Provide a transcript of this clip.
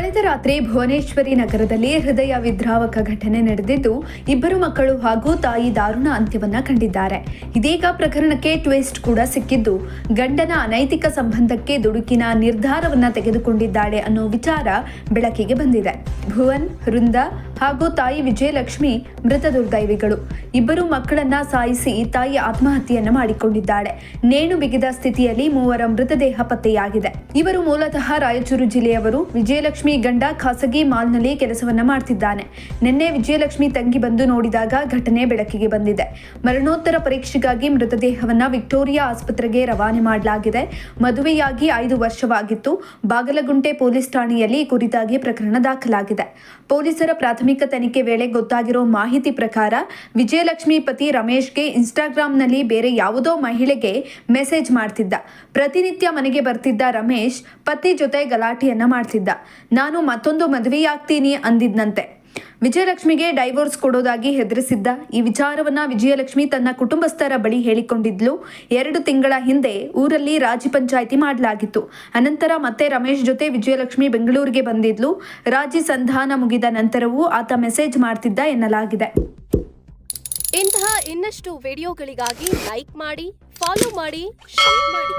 ಕಳೆದ ರಾತ್ರಿ ಭುವನೇಶ್ವರಿ ನಗರದಲ್ಲಿ ಹೃದಯ ವಿದ್ರಾವಕ ಘಟನೆ ನಡೆದಿದ್ದು, ಇಬ್ಬರು ಮಕ್ಕಳು ಹಾಗೂ ತಾಯಿ ದಾರುಣ ಅಂತ್ಯವನ್ನ ಕಂಡಿದ್ದಾರೆ. ಇದೀಗ ಪ್ರಕರಣಕ್ಕೆ ಟ್ವಿಸ್ಟ್ ಕೂಡ ಸಿಕ್ಕಿದ್ದು, ಗಂಡನ ಅನೈತಿಕ ಸಂಬಂಧಕ್ಕೆ ದುಡುಕಿನ ನಿರ್ಧಾರವನ್ನ ತೆಗೆದುಕೊಂಡಿದ್ದಾಳೆ ಅನ್ನೋ ವಿಚಾರ ಬೆಳಕಿಗೆ ಬಂದಿದೆ. ಭುವನ್, ವೃಂದ ಹಾಗೂ ತಾಯಿ ವಿಜಯಲಕ್ಷ್ಮಿ ಮೃತ ದುರ್ದೈವಿಗಳು ಇಬ್ಬರು ಮಕ್ಕಳನ್ನ ಸಾಯಿಸಿ ತಾಯಿ ಆತ್ಮಹತ್ಯೆಯನ್ನ ಮಾಡಿಕೊಂಡಿದ್ದಾಳೆ. ನೇಣು ಬಿಗಿದ ಸ್ಥಿತಿಯಲ್ಲಿ ಮೂವರ ಮೃತದೇಹ ಪತ್ತೆಯಾಗಿದೆ. ಇವರು ಮೂಲತಃ ರಾಯಚೂರು ಜಿಲ್ಲೆಯವರು. ವಿಜಯಲಕ್ಷ್ಮಿ ಗಂಡ ಖಾಸಗಿ ಮಾಲ್ನಲ್ಲಿ ಕೆಲಸವನ್ನ ಮಾಡ್ತಿದ್ದಾನೆ. ನಿನ್ನೆ ವಿಜಯಲಕ್ಷ್ಮಿ ತಂಗಿ ಬಂದು ನೋಡಿದಾಗ ಘಟನೆ ಬೆಳಕಿಗೆ ಬಂದಿದೆ. ಮರಣೋತ್ತರ ಪರೀಕ್ಷೆಗಾಗಿ ಮೃತದೇಹವನ್ನ ವಿಕ್ಟೋರಿಯಾ ಆಸ್ಪತ್ರೆಗೆ ರವಾನೆ ಮಾಡಲಾಗಿದೆ. ಮದುವೆಯಾಗಿ ಐದು ವರ್ಷವಾಗಿತ್ತು. ಬಾಗಲಗುಂಟೆ ಪೊಲೀಸ್ ಠಾಣೆಯಲ್ಲಿ ಕುರಿತಾಗಿ ಪ್ರಕರಣ ದಾಖಲಾಗಿದೆ. ಪೊಲೀಸರ ಪ್ರಾಥಮಿಕ ತನಿಖೆ ವೇಳೆ ಗೊತ್ತಾಗಿರೋ ಮಾಹಿತಿ ಪ್ರಕಾರ ವಿಜಯಲಕ್ಷ್ಮಿ ಪತಿ ರಮೇಶ್ಗೆ ಇನ್ಸ್ಟಾಗ್ರಾಂನಲ್ಲಿ ಬೇರೆ ಯಾವುದೋ ಮಹಿಳೆಗೆ ಮೆಸೇಜ್ ಮಾಡ್ತಿದ್ದ. ಪ್ರತಿನಿತ್ಯ ಮನೆಗೆ ಬರ್ತಿದ್ದ ರಮೇಶ್ ಪತಿ ಜೊತೆ ಗಲಾಟೆಯನ್ನ ಮಾಡ್ತಿದ್ದ. ನಾನು ಮತ್ತೊಂದು ಮದುವೆಯಾಗ್ತೀನಿ ಅಂದಿದ್ನಂತೆ. ವಿಜಯಲಕ್ಷ್ಮಿಗೆ ಡೈವೋರ್ಸ್ ಕೊಡೋದಾಗಿ ಹೆದರಿಸಿದ್ದ ಈ ವಿಚಾರವನ್ನ ವಿಜಯಲಕ್ಷ್ಮಿ ತನ್ನ ಕುಟುಂಬಸ್ಥರ ಬಳಿ ಹೇಳಿಕೊಂಡಿದ್ಲು. ಎರಡು ತಿಂಗಳ ಹಿಂದೆ ಊರಲ್ಲಿ ರಾಜಿ ಪಂಚಾಯಿತಿ ಮಾಡಲಾಗಿತ್ತು. ಅನಂತರ ಮತ್ತೆ ರಮೇಶ್ ಜೊತೆ ವಿಜಯಲಕ್ಷ್ಮಿ ಬೆಂಗಳೂರಿಗೆ ಬಂದಿದ್ಲು. ರಾಜಿ ಸಂಧಾನ ಮುಗಿದ ನಂತರವೂ ಆತ ಮೆಸೇಜ್ ಮಾಡ್ತಿದ್ದ ಎನ್ನಲಾಗಿದೆ. ಇಂತಹ ಇನ್ನಷ್ಟು ವಿಡಿಯೋಗಳಿಗಾಗಿ ಲೈಕ್ ಮಾಡಿ, ಫಾಲೋ ಮಾಡಿ, ಶೇರ್ ಮಾಡಿ.